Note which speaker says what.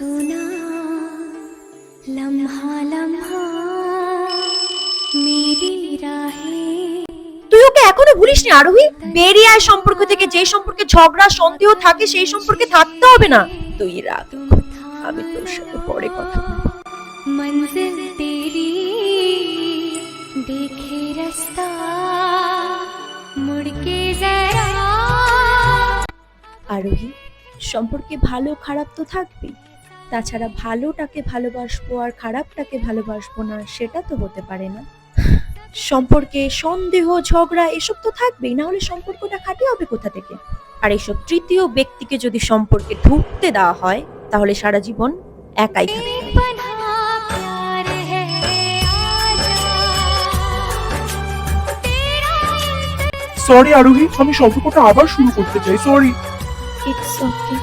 Speaker 1: सुना लम्हा लम्हा मेरी राहें
Speaker 2: তুই ওকে এখনো ভুলিসনি আরোহী বেরিয়ে আয় সম্পর্ক থেকে যে সম্পর্কে ঝগড়া সন্দেহ থাকে সেই সম্পর্কে থাকতে হবে না তুই রাখ আমি তোর সাথে পরে কথা বলবো
Speaker 1: मंजिल तेरी देखे रास्ता मुड़ के जरा
Speaker 2: আরোহী সম্পর্কে ভালো খারাপ তো থাকবেই তাছাড়া ভালোটাকে ভালোবাসবো আর খারাপটাকে ভালোবাসবো না সেটা তো হতে পারে না। সম্পর্কে সন্দেহ ঝগড়া এসব তো থাকবেই না হলে সম্পর্কটা খাটি হবে কোথা থেকে? আর এইসব তৃতীয় ব্যক্তিকে যদি সম্পর্কে ঢুকতে দেওয়া হয় তাহলে সারা জীবন একাই
Speaker 3: সরি আরোহী আমি সম্পর্কটা আবার শুরু করতে চাই। Sorry
Speaker 2: it's okay